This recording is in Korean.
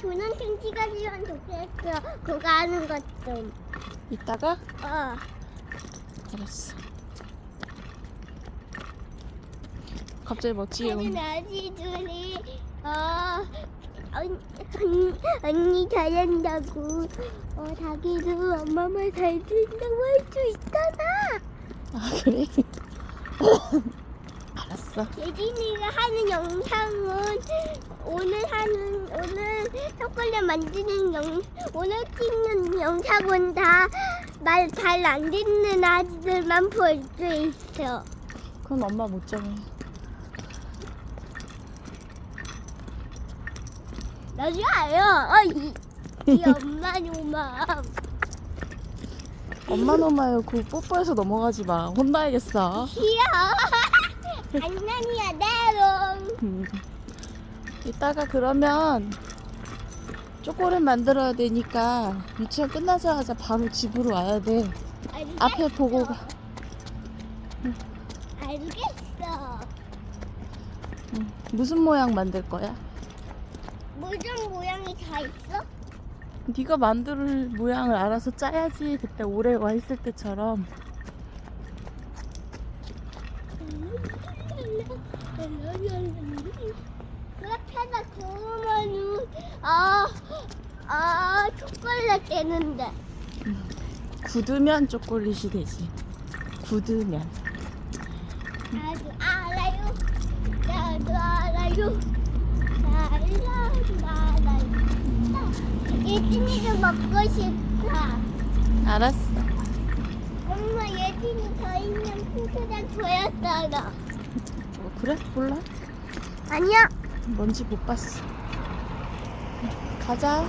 조난팅 찍어주면 좋겠어. 그거 하는 것 좀. 이따가 어. 알았어. 갑자기 뭐 멋지게 하는 온. 아지들이 어 언, 언, 언니 잘한다고 어 자기도 엄마만 잘 된다고 할 수 있잖아. 아 그래? 알았어. 예진이가 하는 영상은 오늘 오늘 초콜릿 만드는 영 오늘 찍는 영상은 다 말 잘 안 듣는 아이들만 볼 수 있어. 그건 엄마 못 정해. 나 좋아요. 어, 이, 이 엄마 요마. 엄마 너마요 그 뽀뽀해서 넘어가지 마. 혼나야겠어. 귀여워. 장난이야, 내롱. 음. 이따가 그러면 초콜릿 만들어야 되니까 유치원 끝나자마자 바로 집으로 와야 돼. 앞에 보고 가. 알겠어. 응. 무슨 모양 만들 거야? 무슨 모양이 다 있어? 네가 만들 모양을 알아서 짜야지. 그때 오래 와 있을 때처럼. 그렇게 하다 구우면은 아, 아, 초콜릿 되는데. 굳으면 초콜릿이 되지. 굳으면. 나도 알아요. 나도 알아요. 나도 알아요. 예진이도 먹고 싶다. 알았어. 엄마 예진이 더 있는 핑크색 보였잖아. 어, 그래? 몰라? 아니야. 뭔지 못 봤어. 가자.